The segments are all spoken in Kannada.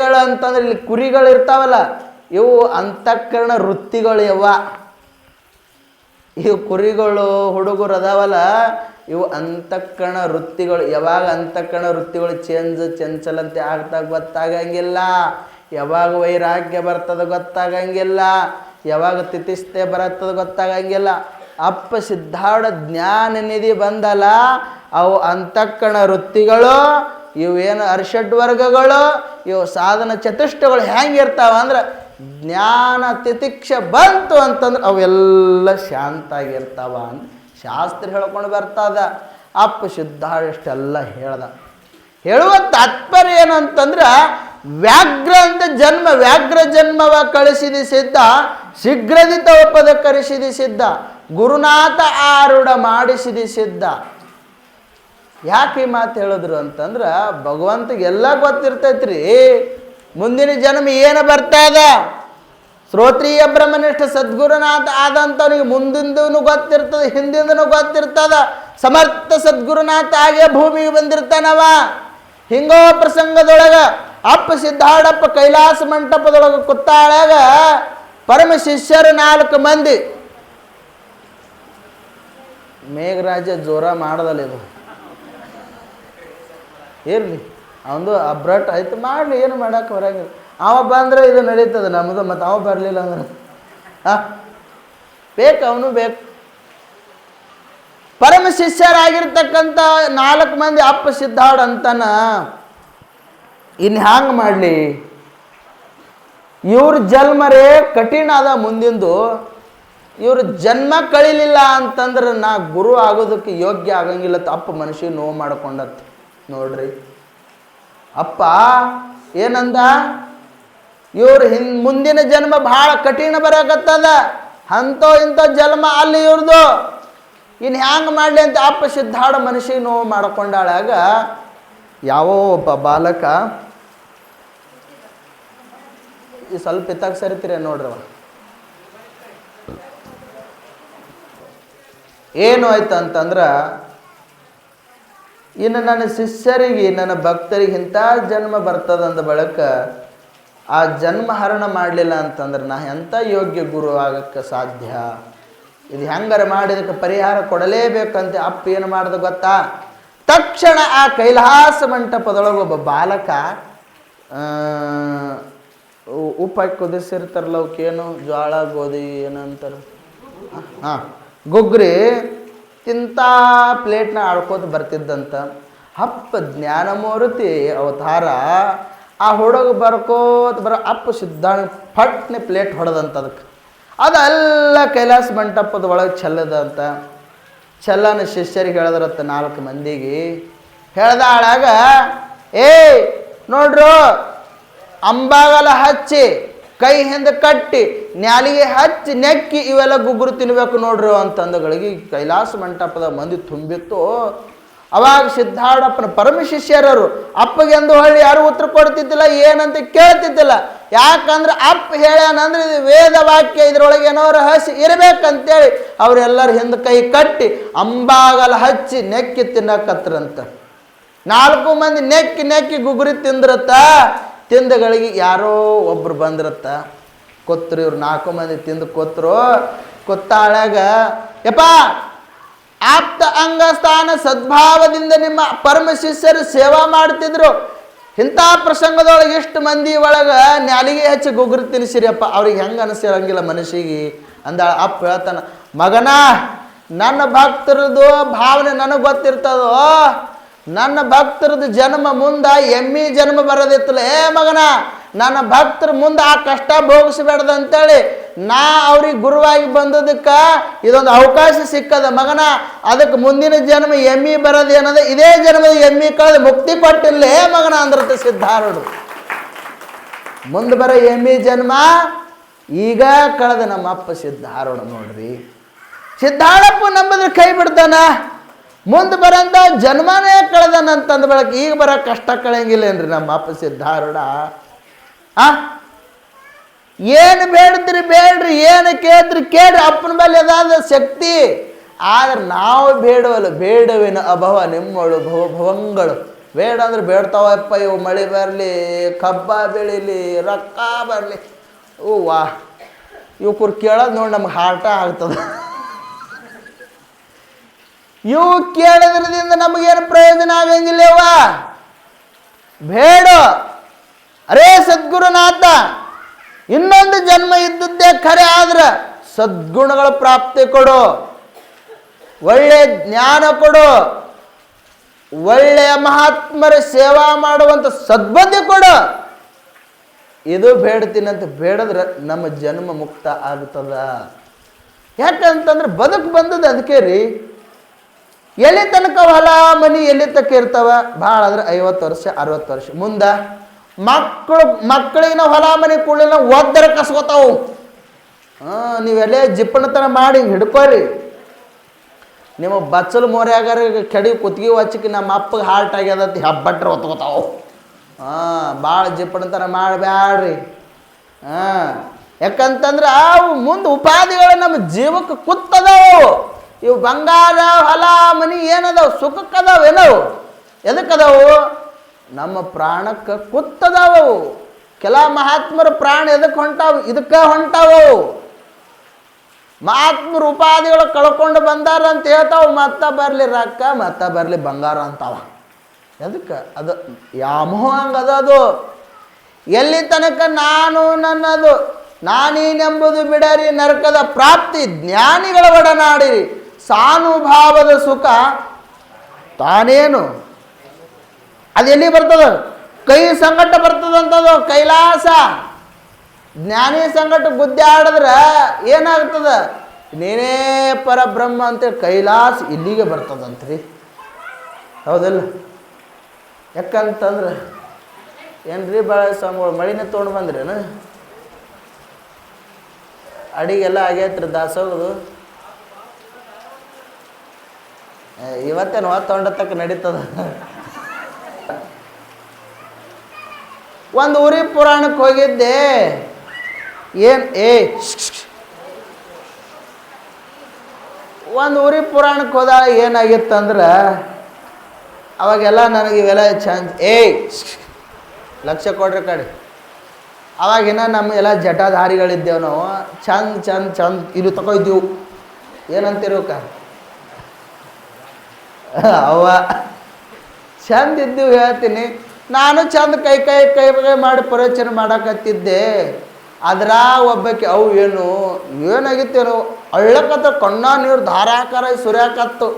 ಗಳು ಅಂತಂದ್ರೆ ಇಲ್ಲಿ ಕುರಿಗಳು ಇರ್ತಾವಲ್ಲ, ಇವು ಅಂತಃಕರಣ ವೃತ್ತಿಗಳು ಇವ ಇವು ಕುರಿಗಳು, ಹುಡುಗರು ಅದಾವಲ್ಲ, ಇವು ಅಂತಃಕರಣ ವೃತ್ತಿಗಳು. ಯಾವಾಗ ಅಂತಃಕರಣ ವೃತ್ತಿಗಳು ಚೇಂಜ್ ಚಂಚಲಂತೆ ಆಗ್ತಾ ಗೊತ್ತಾಗಂಗಿಲ್ಲ. ಯಾವಾಗ ವೈರಾಗ್ಯ ಬರ್ತದ ಗೊತ್ತಾಗಂಗಿಲ್ಲ. ಯಾವಾಗ ತಿತಿಸ್ತೆ ಬರ್ತದ ಗೊತ್ತಾಗಂಗಿಲ್ಲ. ಅಪ್ಪ ಸಿದ್ಧಾರ್ಥ ಜ್ಞಾನ ನಿಧಿ ಬಂದಲ್ಲ, ಅವು ಅಂತಃಕರಣ ವೃತ್ತಿಗಳು ಇವೇನು ಅರ್ಷಡ್ ವರ್ಗಗಳು ಇವು ಸಾಧನ ಚತುಷ್ಟಗಳು ಹೆಂಗಿರ್ತಾವ ಅಂದ್ರೆ ಜ್ಞಾನ ತಿತಿಕ್ಷ ಬಂತು ಅಂತಂದ್ರೆ ಅವೆಲ್ಲ ಶಾಂತಾಗಿರ್ತಾವ ಅಂತ ಶಾಸ್ತ್ರ ಹೇಳ್ಕೊಂಡು ಬರ್ತದ. ಅಪ್ಪ ಶುದ್ಧ ಇಷ್ಟೆಲ್ಲ ಹೇಳ್ದ. ಹೇಳುವ ತಾತ್ಪರ್ಯ ಏನಂತಂದ್ರೆ ವ್ಯಾಘ್ರ ಅಂತ ಜನ್ಮ, ವ್ಯಾಘ್ರ ಜನ್ಮವ ಕಳಿಸಿದ ಸಿದ್ಧ ಶೀಘ್ರದಿ ಒಪ್ಪದ ಕರೆಸಿದ ಸಿದ್ಧ, ಗುರುನಾಥ ಆರುಢ ಮಾಡಿಸಿದ ಸಿದ್ಧ. ಯಾಕೆ ಈ ಮಾತು ಹೇಳಿದ್ರು ಅಂತಂದ್ರೆ ಭಗವಂತಗೆ ಎಲ್ಲ ಗೊತ್ತಿರ್ತೈತ್ರಿ. ಮುಂದಿನ ಜನ್ಮ ಏನು ಬರ್ತದ ಶ್ರೋತ್ರಿಯ ಬ್ರಹ್ಮನಿಷ್ಠ ಸದ್ಗುರುನಾಥ ಆದಂಥವನಿಗೆ ಮುಂದಿಂದೂ ಗೊತ್ತಿರ್ತದೆ, ಹಿಂದಿಂದನೂ ಗೊತ್ತಿರ್ತದ. ಸಮರ್ಥ ಸದ್ಗುರುನಾಥ ಆಗೇ ಭೂಮಿಗೆ ಬಂದಿರ್ತಾನವ. ಹಿಂಗೋ ಪ್ರಸಂಗದೊಳಗ ಅಪ್ಪ ಸಿದ್ಧಾಡಪ್ಪ ಕೈಲಾಸ ಮಂಟಪದೊಳಗೆ ಕುತ್ತಾಳಾಗ ಪರಮ ಶಿಷ್ಯರು ನಾಲ್ಕು ಮಂದಿ. ಮೇಘರಾಜ ಜೋರ ಮಾಡದಲ್ಲ ಇದು. ಇರಲಿ. ಅವನು ಅಬ್ರಟ್ ಆಯ್ತು, ಮಾಡಲಿ, ಏನು ಮಾಡಕ್ಕೆ ಬರೋಂಗಿಲ್ಲ. ಅವ ಬಂದರೆ ಇದು ನಡೀತದೆ ನಮ್ಮದು ಮತ್ತು ಅವ ಬರಲಿಲ್ಲ ಅಂದ್ರೆ. ಹಾಂ? ಬೇಕು, ಅವನು ಬೇಕು. ಪರಮ ಶಿಷ್ಯರಾಗಿರ್ತಕ್ಕಂಥ ನಾಲ್ಕು ಮಂದಿ ಅಪ್ಪ ಸಿದ್ಧಾಡ್ ಅಂತನ ಇನ್ನು ಹ್ಯಾಂಗೆ ಮಾಡಲಿ? ಇವ್ರ ಜನ್ಮರೇ ಕಠಿಣ ಅದ ಮುಂದಿಂದು. ಇವ್ರ ಜನ್ಮ ಕಳಿಲಿಲ್ಲ ಅಂತಂದ್ರೆ ನಾ ಗುರು ಆಗೋದಕ್ಕೆ ಯೋಗ್ಯ ಆಗಂಗಿಲ್ಲ ಅಪ್ಪ ಮನುಷ್ಯ ನೋವು ಮಾಡ್ಕೊಂಡತ್. ನೋಡ್ರಿ. ಅಪ್ಪ, ಏನಂದ? ಇವ್ರು ಹಿನ್ ಮುಂದಿನ ಜನ್ಮ ಭಾಳ ಕಠಿಣ ಬರಕತ್ತದ. ಅಂಥೋ ಇಂಥ ಜನ್ಮ ಅಲ್ಲಿ ಇವ್ರದು. ಇನ್ನು ಹ್ಯಾಂಗೆ ಮಾಡಲಿ ಅಂತ ಅಪ್ಪ ಸಿದ್ಧಾಡ ಮನುಷ್ಯ ನೋವು ಮಾಡ್ಕೊಂಡಾಳಾಗ ಯಾವ ಒಬ್ಬ ಬಾಲಕ ಈ ಸ್ವಲ್ಪ ಇತ್ತಾಗ ಸರಿತೀರ ನೋಡ್ರವ ಏನು ಆಯ್ತು ಅಂತಂದ್ರೆ ಇನ್ನು ನನ್ನ ಶಿಷ್ಯರಿಗೆ ನನ್ನ ಭಕ್ತರಿಗೆ ಇಂಥ ಜನ್ಮ ಬರ್ತದಂದ ಬಳಕ ಆ ಜನ್ಮ ಹರಣ ಮಾಡಲಿಲ್ಲ ಅಂತಂದ್ರೆ ನಾ ಎಂಥ ಯೋಗ್ಯ ಗುರು ಆಗಕ್ಕೆ ಸಾಧ್ಯ? ಇದು ಹೆಂಗಾರ ಮಾಡಿದಕ್ಕೆ ಪರಿಹಾರ ಕೊಡಲೇಬೇಕಂತ ಅಪ್ಪ ಏನು ಮಾಡ್ದ ಗೊತ್ತಾ? ತಕ್ಷಣ ಆ ಕೈಲಾಸ ಮಂಟಪದೊಳಗೆ ಒಬ್ಬ ಬಾಲಕ ಆ, ಉ- ಉಪ್ಪು ಹಾಕಿ ಕುದಿಸಿರ್ತಾರಲ್ಲ ಅವಕ್ಕೇನು? ಜ್ವಾಳ ಗೋಧಿ ಏನಂತಾರೆ? ಹಾಂ ಗುಗ್ರಿ ತಿಂತ ಪ್ಲೇಟ್ನ ಆಡ್ಕೋತ ಬರ್ತಿದ್ದಂತ ಅಪ್ಪ ಜ್ಞಾನಮೂರ್ತಿ ಅವತಾರ, ಆ ಹುಡುಗ ಬರ್ಕೋತ ಬರೋ ಅಪ್ಪ ಸಿದ್ಧಾಂತ ಫಟ್ನೆ ಪ್ಲೇಟ್ ಹೊಡೆದಂತ ಅದಕ್ಕೆ. ಅದೆಲ್ಲ ಕೈಲಾಸ ಮಂಟಪದ ಒಳಗೆ ಚೆಲ್ಲದಂತ ಚೆಲ್ಲನ ಶಿಷ್ಯರಿಗೆ ಹೇಳಿದ್ರತ್ತ ನಾಲ್ಕು ಮಂದಿಗೆ. ಹೇಳ್ದಾಳಾಗ ಏ ನೋಡ್ರು, ಅಂಬಾಗಲ ಹಚ್ಚಿ ಕೈ ಹಿಂದೆ ಕಟ್ಟಿ, ನ್ಯಾಲಿಗೆ ಹಚ್ಚಿ, ನೆಕ್ಕಿ ಇವೆಲ್ಲ ಗುಗ್ಗುರು ತಿನ್ಬೇಕು ನೋಡ್ರಿ ಅಂತಂದಗಳಿಗೆ ಕೈಲಾಸ ಮಂಟಪದ ಮಂದಿ ತುಂಬಿತ್ತು. ಅವಾಗ ಸಿದ್ಧಾಡಪ್ಪನ ಪರಮ ಶಿಷ್ಯರರು ಅಪ್ಪಗೆ ಎಂದು ಹೊಳ್ಳಿ ಯಾರು ಉತ್ತರ ಕೊಡ್ತಿದ್ದಿಲ್ಲ, ಏನಂತ ಕೇಳ್ತಿದ್ದಿಲ್ಲ. ಯಾಕಂದ್ರೆ ಅಪ್ಪ ಹೇಳ್ಯಾನಂದ್ರೆ ಇದು ವೇದ ವಾಕ್ಯ, ಇದ್ರೊಳಗೆ ಏನೋ ರಹಸ್ಯ ಇರಬೇಕಂತೇಳಿ ಅವರೆಲ್ಲರ ಹಿಂದೆ ಕೈ ಕಟ್ಟಿ, ಅಂಬಾಗಲ ಹಚ್ಚಿ ನೆಕ್ಕಿ ತಿನ್ನಕತ್ರಂತ ನಾಲ್ಕು ಮಂದಿ ನೆಕ್ಕಿ ನೆಕ್ಕಿ ಗುಗುರಿ ತಿಂದ್ರತ್ತ ತಿಂದಗಳಿಗೆ ಯಾರೋ ಒಬ್ರು ಬಂದಿರತ್ತ ಕೊತ್ತರು ಇವ್ರು ನಾಲ್ಕು ಮಂದಿ ತಿಂದು ಕೊತ್ತರು ಕೊತ್ತಾಳಾಗ ಯಪ್ಪ, ಆಪ್ತ ಅಂಗಸ್ಥಾನ ಸದ್ಭಾವದಿಂದ ನಿಮ್ಮ ಪರಮ ಶಿಷ್ಯರು ಸೇವಾ ಮಾಡ್ತಿದ್ರು. ಇಂಥ ಪ್ರಸಂಗದೊಳಗೆ ಎಷ್ಟು ಮಂದಿ ಒಳಗೆ ನ್ಯಾಲಿಗೆ ಹಚ್ಚಿ ಗುಗುರು ತಿನ್ಸಿರಿಯಪ್ಪ. ಅವ್ರಿಗೆ ಹೆಂಗೆ ಅನಿಸಿರಂಗಿಲ್ಲ ಮನುಷ್ಯಗೆ ಅಂದ ಅಪ್ಪ ಹೇಳ್ತಾನ, ಮಗನ, ನನ್ನ ಭಕ್ತರದು ಭಾವನೆ ನನಗೆ ಗೊತ್ತಿರ್ತದೋ? ನನ್ನ ಭಕ್ತರದ ಜನ್ಮ ಮುಂದೆ ಎಮ್ಮಿ ಜನ್ಮ ಬರೋದಿತ್ತಲ್ಲ. ಏ ಮಗನ, ನನ್ನ ಭಕ್ತರ ಮುಂದೆ ಆ ಕಷ್ಟ ಭೋಗಿಸ್ಬೇಡ್ದು ಅಂತೇಳಿ ನಾ ಅವ್ರಿಗೆ ಗುರುವಾಗಿ ಬಂದದಕ್ಕೆ ಇದೊಂದು ಅವಕಾಶ ಸಿಕ್ಕದ ಮಗನ. ಅದಕ್ಕೆ ಮುಂದಿನ ಜನ್ಮ ಎಮ್ಮಿ ಬರೋದೇನದ ಇದೇ ಜನ್ಮದ ಎಮ್ಮಿ ಕಳೆದು ಮುಕ್ತಿ ಕೊಟ್ಟಿಲ್ಲ. ಏ ಮಗನ ಅಂದ್ರತೆ ಸಿದ್ಧಾರೂಢರು ಮುಂದೆ ಬರೋ ಎಮ್ಮಿ ಜನ್ಮ, ಈಗ ಕಳೆದ ನಮ್ಮ ಅಪ್ಪ ಸಿದ್ಧಾರೂಢ ನೋಡ್ರಿ. ಸಿದ್ಧಾರಪ್ಪ ನಂಬದ್ರೆ ಕೈ ಬಿಡ್ತಾನ? ಮುಂದೆ ಬರಂದ ಜನ್ಮನೇ ಕಳೆದನ ಅಂತಂದ ಬೆಳಕು ಈಗ ಬರೋ ಕಷ್ಟ ಕಳೆಯಂಗಿಲ್ಲೇನ್ರಿ ನಮ್ಮ ಅಪ್ಪ ಸಿದ್ಧಾರೂಢ? ಆ? ಏನು ಬೇಡ್ತೀರಿ ಬೇಡ್ರಿ, ಏನು ಕೇಳಿದ್ರಿ ಕೇಳ್ರಿ, ಅಪ್ಪನ ಮೇಲೆ ಅದಾದ ಶಕ್ತಿ. ಆದ್ರೆ ನಾವು ಬೇಡವಲ್ಲ, ಬೇಡವಿನ ಅಭವ ನಿಮ್ಮಳು ಭವ ಭವಂಗಳು. ಬೇಡ ಅಂದ್ರೆ ಬೇಡ್ತಾವಪ್ಪ, ಇವು ಮಳೆ ಬರಲಿ, ಕಬ್ಬ ಬೆಳೀಲಿ, ರೊಕ್ಕ ಬರಲಿ. ಓ ವಾ ಇವ್ರು ಕೇಳೋದು ನೋಡಿ ನಮ್ಗೆ ಹಾರ್ಟ ಆಗ್ತದೆ. ಇವು ಕೇಳಿದ್ರದಿಂದ ನಮಗೇನು ಪ್ರಯೋಜನ ಆಗಂಗಿಲ್ಲವ ಬೇಡ. ಅರೇ ಸದ್ಗುರುನಾಥ, ಇನ್ನೊಂದು ಜನ್ಮ ಇದ್ದದ್ದೇ ಖರೆ ಆದ್ರೆ ಸದ್ಗುಣಗಳ ಪ್ರಾಪ್ತಿ ಕೊಡು. ಒಳ್ಳೆ ಜ್ಞಾನ ಕೊಡು. ಒಳ್ಳೆಯ ಮಹಾತ್ಮರ ಸೇವಾ ಮಾಡುವಂಥ ಸದ್ಬುದ್ಧಿ ಕೊಡು. ಇದು ಬೇಡ್ತೀನಂತ ಬೇಡದ್ರೆ ನಮ್ಮ ಜನ್ಮ ಮುಕ್ತ ಆಗ್ತದ. ಯಾಕಂತಂದ್ರೆ ಬದುಕು ಬಂದದ್ದು ಅದಕ್ಕೆ ರೀ. ಎಲ್ಲಿ ತನಕ ಹೊಲ, ಮನಿ ಎಲ್ಲಿ ತನಕ ಇರ್ತಾವ? ಭಾಳ ಅಂದ್ರೆ ಐವತ್ತು ವರ್ಷ, ಅರವತ್ತು ವರ್ಷ. ಮುಂದೆ ಮಕ್ಕಳು, ಮಕ್ಕಳಿನ ಹೊಲ, ಮನಿ ಕೂಡಲಿನ ಒದ್ದರ ಕಸ್ಕೋತಾವು. ಹಾಂ, ನೀವೆಲ್ಲೇ ಜಿಪ್ಪಣತನ ಮಾಡಿ ಹಿಡ್ಕೋರಿ. ನಿಮ್ಮ ಬಚ್ಚಲು ಮೋರ್ಯಾಗಾರ ಕೆಡಿ ಕುತ್ತಿಗೆ ಹಚ್ಚಕ್ಕೆ ನಮ್ಮ ಅಪ್ಪಗೆ ಹಾರ್ಟ್ ಆಗ್ಯದ ಹಬ್ಬಟ್ರೆ ಹೊತ್ಕೋತಾವು. ಹಾಂ, ಭಾಳ ಜಿಪ್ಪಣತನ ಮಾಡಬ್ಯಾಡ್ರಿ. ಹಾಂ, ಯಾಕಂತಂದ್ರೆ ಅವು ಮುಂದೆ ಉಪಾಧಿಗಳು ನಮ್ಮ ಜೀವಕ್ಕೆ ಕುತ್ತದವು. ಇವು ಬಂಗಾರ, ಹೊಲ, ಮನಿ ಏನದಾವು? ಸುಖಕ್ಕದವು ಏನವು ಎದಕ್ಕದಾವು? ನಮ್ಮ ಪ್ರಾಣಕ್ಕೆ ಕುತ್ತದವು. ಕೆಲ ಮಹಾತ್ಮರ ಪ್ರಾಣ ಎದಕ್ಕೆ ಹೊಂಟಾವು? ಇದಕ್ಕೆ ಹೊಂಟಾವು. ಮಹಾತ್ಮರು ಉಪಾಧಿಗಳು ಕಳ್ಕೊಂಡು ಬಂದಾರ ಅಂತ ಹೇಳ್ತಾವ, ಮತ್ತ ಬರಲಿ ರೊಕ್ಕ, ಮತ್ತ ಬರಲಿ ಬಂಗಾರ ಅಂತಾವ. ಎದಕ್ಕೆ? ಅದು ಯಾಮೋ ಹಂಗದ ಅದು ಎಲ್ಲಿ ತನಕ ನಾನು ನನ್ನದು, ನಾನೀನೆಂಬುದು ಬಿಡರಿ ನರಕದ ಪ್ರಾಪ್ತಿ ಜ್ಞಾನಿಗಳ ಒಡನಾಡಿರಿ. ಸಾನುಭಾವದ ಸುಖ ತಾನೇನು? ಅದು ಎಲ್ಲಿ ಬರ್ತದ? ಕೈ ಸಂಕಟ ಬರ್ತದಂತದು ಕೈಲಾಸ. ಜ್ಞಾನಿ ಸಂಗಟ ಬುದ್ಧಿ ಆಡಿದ್ರೆ ಏನಾಗ್ತದ? ನೀನೇ ಪರಬ್ರಹ್ಮ ಅಂತೇಳಿ ಕೈಲಾಸ ಇಲ್ಲಿಗೆ ಬರ್ತದಂತ್ರಿ. ಹೌದಲ್ಲ? ಯಾಕಂತಂದ್ರೆ, ಏನ್ರಿ ಭಾಳ ಸ್ವಾಮಿಗಳು, ಮಳಿನೇ ತೊಗೊಂಡು ಬಂದ್ರೇನು? ಅಡಿಗೆಲ್ಲ ಆಗೈತ್ರಿ ದಾಸೋಗದು ಇವತ್ತೇನು ತಕ್ಕ ನಡೀತದ? ಒಂದು ಊರಿ ಪುರಾಣಕ್ಕೆ ಹೋಗಿದ್ದೆ. ಏನು, ಏ ಒಂದು ಊರಿ ಪುರಾಣಕ್ಕೆ ಹೋದಾಗ ಏನಾಗಿತ್ತಂದ್ರೆ, ಅವಾಗೆಲ್ಲ ನನಗೆ ಇವೆಲ್ಲ ಚಂದ ಏಯ್ ಲಕ್ಷ ಕೊಡ್ರಿ ಕಡೆ. ಅವಾಗಿನ ನಮ್ಮ ಎಲ್ಲ ಜಟಾಧಾರಿಗಳಿದ್ದೇವೆ ನಾವು. ಚಂದ ಚಂದ ಚಂದ ಇದು ತಗೊಯ್ದೀವು. ಏನಂತಿರೋಕ ಅವ ಚಂದ ಇದ್ದೀವಿ ಹೇಳ್ತೀನಿ. ನಾನು ಚಂದ ಕೈ ಕೈ ಕೈ ಕೈ ಮಾಡಿ ಪ್ರವಚನ ಮಾಡಕತ್ತಿದ್ದೆ. ಅದ್ರ ಒಬ್ಬಕ್ಕೆ ಅವು ಏನು ಏನಾಗಿತ್ತೇನು ಅಳ್ಳಕತ್ತ ಕಣ್ಣ ನೀರು ಧಾರಾಕಾರ ಸುರ್ಯಾಕತ್ತು.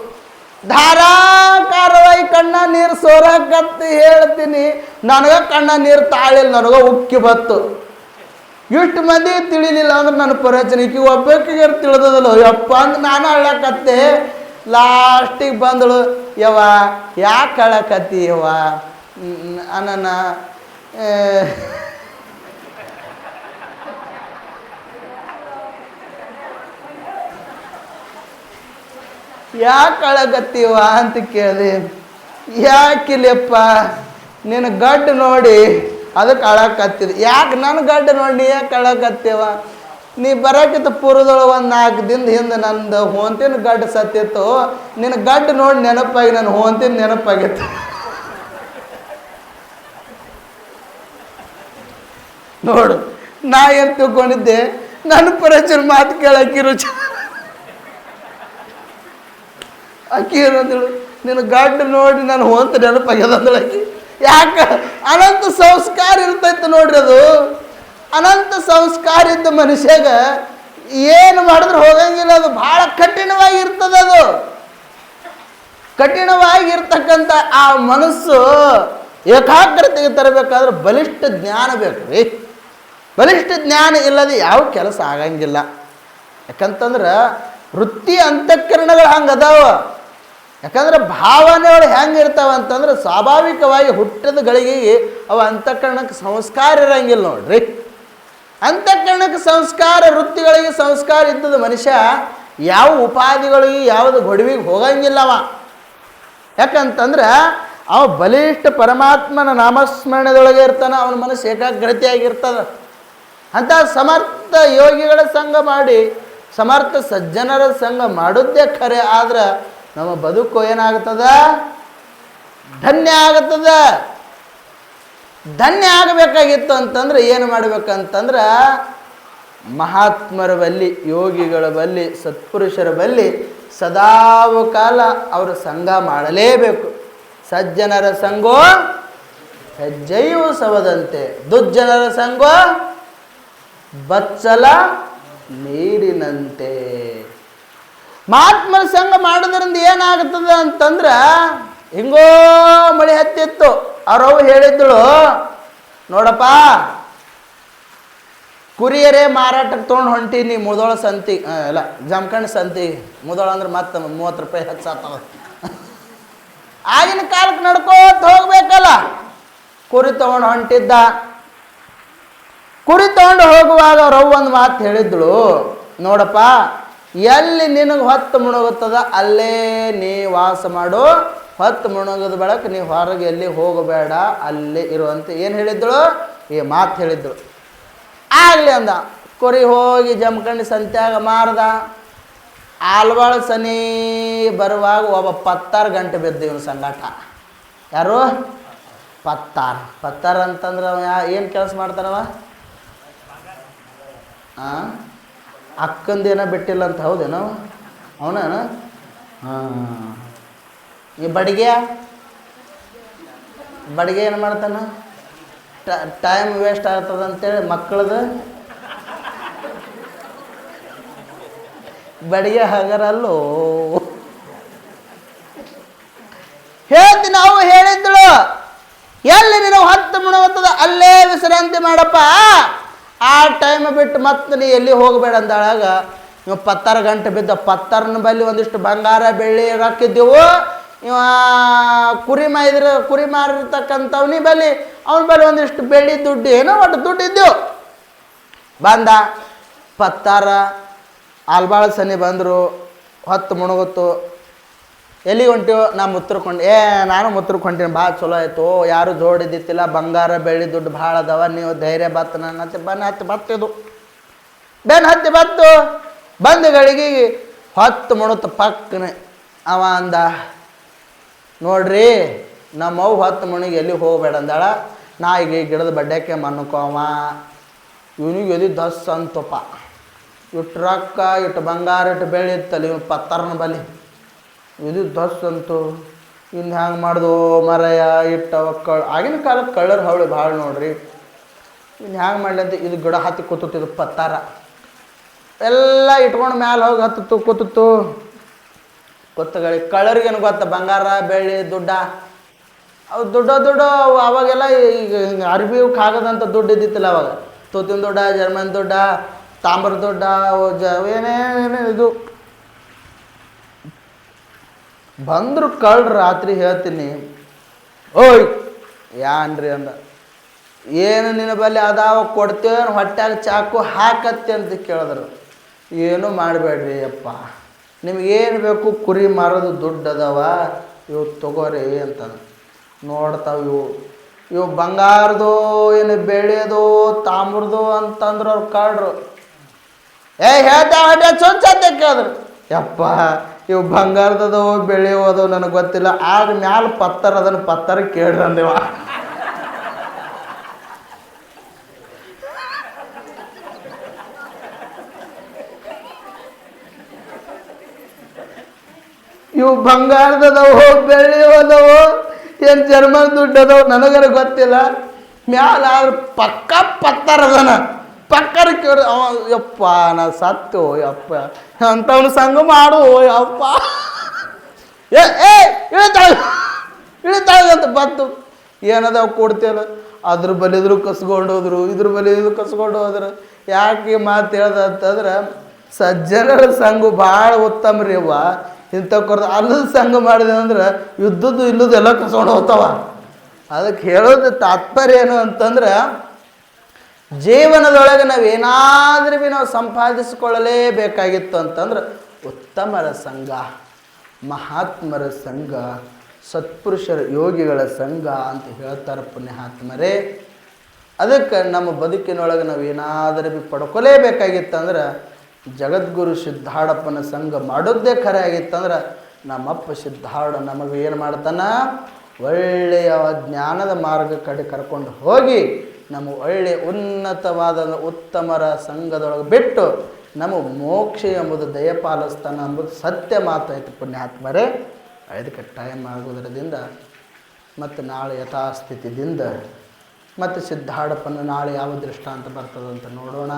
ಧಾರಾಕಾರವಾಗಿ ಕಣ್ಣ ನೀರು ಸೋರಾಕತ್ತು ಹೇಳ್ತೀನಿ. ನನಗೆ ಕಣ್ಣ ನೀರು ತಾಳಿಲ್ಲ, ನನಗೆ ಉಕ್ಕಿ ಬತ್ತು. ಇಷ್ಟು ಮಂದಿ ತಿಳಿಲಿಲ್ಲ ಅಂದ್ರೆ ನನ್ನ ಪ್ರವಚನ ಒಬ್ಬಕ್ಕೆ ತಿಳಿದದಲ್ಲ ಯಪ್ಪ ಅಂದ್ರೆ ನಾನು ಅಳ್ಳಕತ್ತೆ. ಲಾಸ್ಟಿಗೆ ಬಂದಳು. ಯವ ಯಾಕೆ ಅಳಕತ್ತಿ ಯವ ಅನನ ಯಾಕೆ ಅಳಗತ್ತೀವ ಅಂತ ಕೇಳಿದೆ ಯಾಕಿಲ್ಲಪ್ಪ ನಿನ್ನ ಗಡ್ಡು ನೋಡಿ ಅದಕ್ಕೆ ಅಳಕತ್ತಿದೆ. ಯಾಕೆ ನನ್ನ ಗಡ್ಡು ನೋಡಿ ಯಾಕೆ ಅಳಕತ್ತೀವ ನೀ ಬರೋಕ್ಕಿಂತ ಪೂರ್ವದೊಳಗೆ ಒಂದು ನಾಲ್ಕು ದಿನದ ಹಿಂದೆ ನಂದು ಹೋಂತಿನ ಗಡ್ಡು ಸತ್ತಿತ್ತು. ನಿನ್ನ ಗಡ್ಡ ನೋಡಿ ನೆನಪಾಗಿ ನನ್ನ ಹೋಂತಿನ ನೆನಪಾಗಿತ್ತು. ನೋಡು, ನಾ ಏನು ತಿಳ್ಕೊಂಡಿದ್ದೆ? ನನ್ನ ಪರಿಚಯ ಮಾತು ಕೇಳಕ್ಕೆ ರುಚಿ ಅಕ್ಕಿ ಏನಂದಳು ನಿನ್ನ ಗಡ್ಡ ನೋಡಿ ನಾನು ಹೋಂತ ನೆನಪಾಗ್ಯದ ಅಂದಳು ಅಕ್ಕಿ. ಯಾಕೆ? ಅನಂತ ಸಂಸ್ಕಾರ ಇರ್ತೈತೆ ನೋಡ್ರಿ ಅದು. ಅನಂತ ಸಂಸ್ಕಾರ ಇದ್ದ ಮನುಷ್ಯಗ ಏನು ಮಾಡಿದ್ರೆ ಹೋಗಂಗಿಲ್ಲ. ಅದು ಭಾಳ ಕಠಿಣವಾಗಿ ಇರ್ತದೆ ಅದು. ಕಠಿಣವಾಗಿ ಇರ್ತಕ್ಕಂಥ ಆ ಮನಸ್ಸು ಏಕಾಗ್ರತೆಗೆ ತರಬೇಕಾದ್ರೆ ಬಲಿಷ್ಠ ಜ್ಞಾನ ಬೇಕು ರೀ. ಬಲಿಷ್ಠ ಜ್ಞಾನ ಇಲ್ಲದೆ ಯಾವ ಕೆಲಸ ಆಗಂಗಿಲ್ಲ. ಯಾಕಂತಂದ್ರೆ ವೃತ್ತಿ ಅಂತಃಕರಣಗಳು ಹಂಗೆ ಅದಾವ. ಯಾಕಂದ್ರೆ ಭಾವನೆಗಳು ಹೆಂಗೆ ಇರ್ತಾವ ಅಂತಂದ್ರೆ ಸ್ವಾಭಾವಿಕವಾಗಿ ಹುಟ್ಟಿದ ಗಳಿಗೆ ಅವ ಅಂತಃಕರಣಕ್ಕೆ ಸಂಸ್ಕಾರ ಇರಂಗಿಲ್ಲ ನೋಡ್ರಿ. ಅಂತಃಕರಣಕ್ಕೆ ಸಂಸ್ಕಾರ, ವೃತ್ತಿಗಳಿಗೆ ಸಂಸ್ಕಾರ ಇದ್ದದ ಮನುಷ್ಯ ಯಾವ ಉಪಾಧಿಗಳಿಗೆ, ಯಾವುದು ಗೊಡವಿಗೆ ಅವ. ಯಾಕಂತಂದ್ರೆ ಅವ ಬಲಿಷ್ಠ ಪರಮಾತ್ಮನ ನಾಮಸ್ಮರಣದೊಳಗೆ ಇರ್ತಾನ, ಅವನ ಮನಸ್ಸು ಏಕಾಗ್ರತೆಯಾಗಿರ್ತದ. ಅಂಥ ಸಮರ್ಥ ಯೋಗಿಗಳ ಸಂಘ ಮಾಡಿ, ಸಮರ್ಥ ಸಜ್ಜನರ ಸಂಘ ಮಾಡೋದೇ ಖರೆ, ಆದ್ರೆ ನಮ್ಮ ಬದುಕು ಏನಾಗ್ತದ ಧನ್ಯ ಆಗುತ್ತದ. ಧನ್ಯ ಆಗಬೇಕಾಗಿತ್ತು ಅಂತಂದ್ರೆ ಏನು ಮಾಡಬೇಕಂತಂದ್ರೆ ಮಹಾತ್ಮರ ಬಲ್ಲಿ, ಯೋಗಿಗಳ ಬಲ್ಲಿ, ಸತ್ಪುರುಷರ ಬಲ್ಲಿ ಸದಾವು ಕಾಲ ಅವರು ಸಂಘ ಮಾಡಲೇಬೇಕು. ಸಜ್ಜನರ ಸಂಘೋ ಹೆಜ್ಜೆಯೂ ಸವದಂತೆ. ದುಜ್ಜನರ ಸಂಘೋ ಬಚ್ಚಲ ನೀರಿನಂತೆ. ಮಹಾತ್ಮರ ಸಂಘ ಮಾಡೋದ್ರಿಂದ ಏನಾಗುತ್ತದೆ ಅಂತಂದ್ರೆ ಹಿಂಗೋ ಮಳೆ ಹತ್ತಿತ್ತು. ಅವ್ರವ್ವ ಹೇಳಿದ್ದಳು ನೋಡಪ್ಪ, ಕುರಿಯರೇ ಮಾರಾಟಕ್ಕೆ ತೊಗೊಂಡು ಹೊಂಟೀನಿ ಮುದೋಳ ಸಂತಿ ಅಲ್ಲ, ಜಮಖಂಡ್ ಸಂತಿ, ಮುದೋಳ ಅಂದ್ರೆ ಮತ್ತೆ ಮೂವತ್ತು ರೂಪಾಯಿ ಹೆಚ್ಚಾಗ್ತವ ಆಗಿನ ಕಾಲಕ್ಕೆ ನಡ್ಕೋತ ಹೋಗ್ಬೇಕಲ್ಲ. ಕುರಿ ತಗೊಂಡು ಹೊಂಟಿದ್ದ. ಕುರಿ ತಗೊಂಡು ಹೋಗುವಾಗ ಅವ್ರವ್ ಒಂದು ಮಾತು ಹೇಳಿದ್ಳು, ನೋಡಪ್ಪ, ಎಲ್ಲಿ ನಿನಗೆ ಹೊತ್ತು ಮುಳುಗುತ್ತದ ಅಲ್ಲೇ ನೀ ವಾಸ ಮಾಡು. ಹೊತ್ತು ಮುಣಗದ ಬಳಕ ನೀ ಹೊರಗೆ ಎಲ್ಲಿ ಹೋಗಬೇಡ, ಅಲ್ಲಿ ಇರುವಂತೆ ಏನು ಹೇಳಿದ್ದಳು? ಈ ಮಾತು ಹೇಳಿದ್ದಳು. ಆಗಲಿ ಅಂದ. ಕುರಿ ಹೋಗಿ ಜಮಖಂಡಿ ಸಂತ್ಯಾಗ ಮಾರ್ದ. ಆಲ್ವಾಳ ಸನಿ ಬರುವಾಗ ಒಬ್ಬ ಪತ್ತಾರು ಗಂಟೆ ಬಿದ್ದು ಇವನು ಸಂಗಾಟ. ಯಾರು? ಪತ್ತಾರ್. ಪತ್ತಾರ್ ಅಂತಂದ್ರೆ ಅವ ಏನು ಕೆಲಸ ಮಾಡ್ತಾನವ? ಹಾಂ ಅಕ್ಕಂದೇನೋ ಬಿಟ್ಟಿಲ್ಲ ಅಂತ ಹೌದೇನೋ? ಅವನ ಹಾಂ. ಈ ಬಡಿಗೆ ಬಡಿಗೆ ಏನು ಮಾಡ್ತಾನೆ? ಟೈಮ್ ವೇಸ್ಟ್ ಆಗ್ತದೆ ಅಂತೇಳಿ ಮಕ್ಕಳದು ಬಡಿಗೆ ಹಗರಲ್ಲೋ. ಹೇಳ್ತೀನಿ ನಾವು ಹೇಳಿದ್ದಳು ಎಲ್ಲಿ ನೀನು ಹತ್ತು ಮುಣಗತ್ತದ ಅಲ್ಲೇ ವಿಶ್ರಾಂತಿ ಮಾಡಪ್ಪ. ಆ ಟೈಮ್ ಬಿಟ್ಟು ಮತ್ತೆ ನೀ ಎಲ್ಲಿ ಹೋಗಬೇಡ ಅಂದಾಳಾಗ. ನೀವು ಪತ್ತಾರು ಗಂಟೆ ಬಿದ್ದ ಪತ್ತಾರನ ಬಲ್ಲಿ ಒಂದಿಷ್ಟು ಬಂಗಾರ, ಬೆಳ್ಳಿ ರೊಕ್ಕಿದ್ದೆವು. ಇವ ಕುರಿ ಮಾಯಿದ್ರ ಕುರಿ ಮಾರಿರ್ತಕ್ಕಂಥವ್ನಿ ಬಲ್ಲಿ, ಅವನ ಬಲ್ಲಿ ಒಂದಿಷ್ಟು ಬೆಳ್ಳಿ ದುಡ್ಡು, ಏನೋ ಒಟ್ಟು ದುಡ್ಡು ಇದ್ದೆವು ಬಂದ, ಪತ್ತಾರ ಆಲ್ಬಾಳ ಸನಿ ಬಂದರು, ಹೊತ್ತು ಮುಣಗುತ್ತು. ಎಲ್ಲಿ ಹೊಂಟಿವೋ? ನಾ ಮುತ್ರಕೊಂಡು ಏ, ನಾನು ಮುತ್ರಕೊಂಡೀನಿ ಭಾಳ ಚಲೋ ಆಯಿತು. ಯಾರು ಜೋಡಿದ್ದಿತ್ತಿಲ್ಲ ಬಂಗಾರ, ಬೆಳ್ಳಿ ದುಡ್ಡು ಭಾಳ ಅದಾವ, ನೀವು ಧೈರ್ಯ ಬತ್ತ ನನ್ನ ಹತ್ತಿ, ಬನ್ನ, ಹತ್ತಿ ಬತ್ತಿದು. ಬೆನ್ ಹತ್ತಿ ಬತ್ತು. ಬಂದು ಗಳಿಗೆ ಹೊತ್ತು ಮುಣುತ್ತು ಪಕ್ಕನೆ. ಅವ ಅಂದ ನೋಡ್ರಿ ನಮ್ಮವ್ ಹತ್ತು ಮಣಿಗೆ ಎಲ್ಲಿ ಹೋಗಬೇಡ ಅಂದಾಳ? ನಾ ಈಗ ಗಿಡದ ಬಡ್ಡಕ್ಕೆ ಮನ್ಕೋವ ಇವನಿಗೆ ಎದಿ ದಸ್ ಅಂತಪ್ಪ ಇಟ್ಟು ರೊಕ್ಕ ಇಟ್ಟು ಬಂಗಾರ ಇಟ್ಟು ಬೆಳೆ ಇತ್ತಲ್ಲ ಇವನು ಪತ್ತರ್ನ ಬಲಿ ಇದು ದಸ್ ಅಂತು? ಇನ್ನು ಹ್ಯಾಂಗೆ ಮಾಡ್ದು ಮರಯ ಇಟ್ಟವ ಕಳ್, ಆಗಿನ ಕಾಲಕ್ಕೆ ಕಳ್ಳರ ಹವಳಿ ಭಾಳ ನೋಡ್ರಿ. ಇನ್ನು ಹ್ಯಾಂಗೆ ಮಾಡಲಿ ಇದು ಗಿಡ ಹತ್ತಿ ಕೂತಿತ್ತು ಇದು ಪತ್ತಾರ. ಎಲ್ಲ ಇಟ್ಕೊಂಡು ಮ್ಯಾಲೆ ಹೋಗಿ ಹತ್ತಿತ್ತು ಕೂತಿತ್ತು. ಗೊತ್ತಗಳಿ ಕಳ್ಳರಿಗೇನು ಗೊತ್ತ? ಬಂಗಾರ, ಬೆಳ್ಳಿ, ದುಡ್ಡ. ಅವು ದುಡ್ಡ ದುಡ್ಡು, ಅವು ಅವಾಗೆಲ್ಲ ಈಗ ಹಿಂಗೆ ಅರ್ಬಿ ಕಾಗದಂತ ದುಡ್ಡು ಇದ್ದಿತ್ತಿಲ್ಲ ಅವಾಗ. ತೂತಿನ ದುಡ್ಡ, ಜರ್ಮನ್ ದುಡ್ಡ, ತಾಮ್ರ ದುಡ್ಡ ಜ ಏನೇನೇ ಇದು. ಬಂದರು ಕಳ್ರು ರಾತ್ರಿ ಹೇಳ್ತೀನಿ. ಓಯ್, ಯಾನ್ರಿ ಅಂದ. ಏನು ನಿನ್ನ ಬಲ್ಲಿ ಅದಾವ ಕೊಡ್ತೇವೆ ಹೊಟ್ಯಾಗ ಚಾಕು ಹಾಕತ್ತೆ ಅಂತ ಕೇಳಿದ್ರು. ಏನು ಮಾಡಬೇಡ್ರಿ ಅಪ್ಪ? ನಿಮಗೇನು ಬೇಕು ಕುರಿ ಮಾರೋದು ದುಡ್ಡು ಅದಾವ ಇವು ತಗೋರಿ ಅಂತ ನೋಡ್ತಾವೆ ಇವು. ಇವು ಬಂಗಾರದೋ, ಏನು ಬೆಳೆಯೋದು, ತಾಮ್ರದು ಅಂತಂದ್ರೆ ಅವ್ರು ಕಾಡ್ರು. ಏ, ಹೇಳ್ತಾ ಹೊಟ್ಟೆ ಚೊಚ್ಚತ್ತೆ ಕೇಳಿದ್ರು. ಯಪ್ಪ, ಇವು ಬಂಗಾರದದವು ಬೆಳೆಯೋದು ನನಗೆ ಗೊತ್ತಿಲ್ಲ. ಆದ್ರೆ ಮ್ಯಾಲ ಪತ್ತರ ಅದನ್ನು ಪತ್ತರ ಕೇಳ್ರಿ ಇವು ಬಂಗಾರದದವು ಬೆಳ್ಳಿ ಹೋದವು, ಏನು ಜರ್ಮನ್ ದುಡ್ಡು ಅದಾವು ನನಗರ ಗೊತ್ತಿಲ್ಲ. ಮ್ಯಾಲ ಪಕ್ಕ ಪತ್ತರದನ ಪಕ್ಕರ ಕೇಳ ಅವ, ಯಪ್ಪ, ನಾ ಸತ್ತು, ಯಪ್ಪ ಅಂಥವ್ನು ಸಂಘ ಮಾಡು, ಯಪ್ಪ. ಏ ಏ, ಇಳಿತಾಳ ಇಳಿತಾಳ ಅಂತ ಬಂತು. ಏನದಾವ ಕೊಡ್ತಿಲ್ಲ ಅದ್ರ ಬಲಿದ್ರು ಕಸ್ಕೊಂಡು ಹೋದ್ರು, ಇದ್ರ ಬಲಿದ್ರು ಕಸ್ಕೊಂಡು ಹೋದ್ರು. ಯಾಕೆ ಮಾತು ಹೇಳ್ದ ಅಂತಂದ್ರೆ ಸಜ್ಜನರ ಸಂಘ ಭಾಳ ಉತ್ತಮ ರೀ ಅವ್ವ. ಇಂಥ ಕೊರ್ದ ಅಲ್ಲದ ಸಂಘ ಮಾಡಿದೆ ಅಂದ್ರೆ ಯುದ್ಧದ್ದು ಇಲ್ಲದ ಎಲ್ಲ ಕಸ್ಕೊಂಡು ಹೋಗ್ತಾವ. ಅದಕ್ಕೆ ಹೇಳೋದು ತಾತ್ಪರ್ಯ ಏನು ಅಂತಂದ್ರೆ, ಜೀವನದೊಳಗೆ ನಾವು ಏನಾದರೂ ಭೀ ನಾವು ಸಂಪಾದಿಸಿಕೊಳ್ಳಲೇಬೇಕಾಗಿತ್ತು ಅಂತಂದ್ರೆ, ಉತ್ತಮರ ಸಂಘ, ಮಹಾತ್ಮರ ಸಂಘ, ಸತ್ಪುರುಷರ ಯೋಗಿಗಳ ಸಂಘ ಅಂತ ಹೇಳ್ತಾರೆ ಪುಣ್ಯಾತ್ಮರೇ. ಅದಕ್ಕೆ ನಮ್ಮ ಬದುಕಿನೊಳಗೆ ನಾವು ಏನಾದರೂ ಭೀ ಪಡ್ಕೊಲೇಬೇಕಾಗಿತ್ತಂದ್ರೆ ಜಗದ್ಗುರು ಸಿದ್ಧಾಡಪ್ಪನ ಸಂಘ ಮಾಡೋದೇ ಖರೆ ಆಗಿತ್ತಂದ್ರೆ ನಮ್ಮಪ್ಪ ಸಿದ್ಧಾಡ ನಮಗೆ ಏನು ಮಾಡ್ತಾನ? ಒಳ್ಳೆಯ ಜ್ಞಾನದ ಮಾರ್ಗ ಕಡೆ ಕರ್ಕೊಂಡು ಹೋಗಿ ನಮ್ಮ ಒಳ್ಳೆಯ ಉನ್ನತವಾದ ಉತ್ತಮರ ಸಂಘದೊಳಗೆ ಬಿಟ್ಟು ನಮಗೆ ಮೋಕ್ಷ ಎಂಬುದು ದಯಪಾಲಿಸ್ತಾನ ಸತ್ಯ ಮಾತಾಯ್ತು ಪುಣ್ಯಾತ್ಮರೇ. ಅದಕ್ಕೆ ಟೈಮ್ ಆಗೋದ್ರದಿಂದ ಮತ್ತು ನಾಳೆ ಯಥಾಸ್ಥಿತಿದಿಂದ ಮತ್ತು ಸಿದ್ಧಾಡಪ್ಪನ ನಾಳೆ ಯಾವ ದೃಷ್ಟಾಂತ ಬರ್ತದಂತ ನೋಡೋಣ.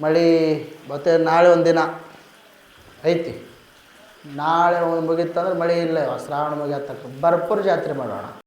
ಮಳೆ ಮತ್ತೆ ನಾಳೆ ಒಂದು ದಿನ. ಐತಿ. ನಾಳೆ ಮುಗೀತಂದ್ರೆ ಮಳೆ ಇಲ್ಲ, ಶ್ರಾವಣ ಮುಗಿಯತ್ತಕ್ಕ. ಭರ್ಪೂರ್ ಜಾತ್ರೆ ಮಾಡೋಣ.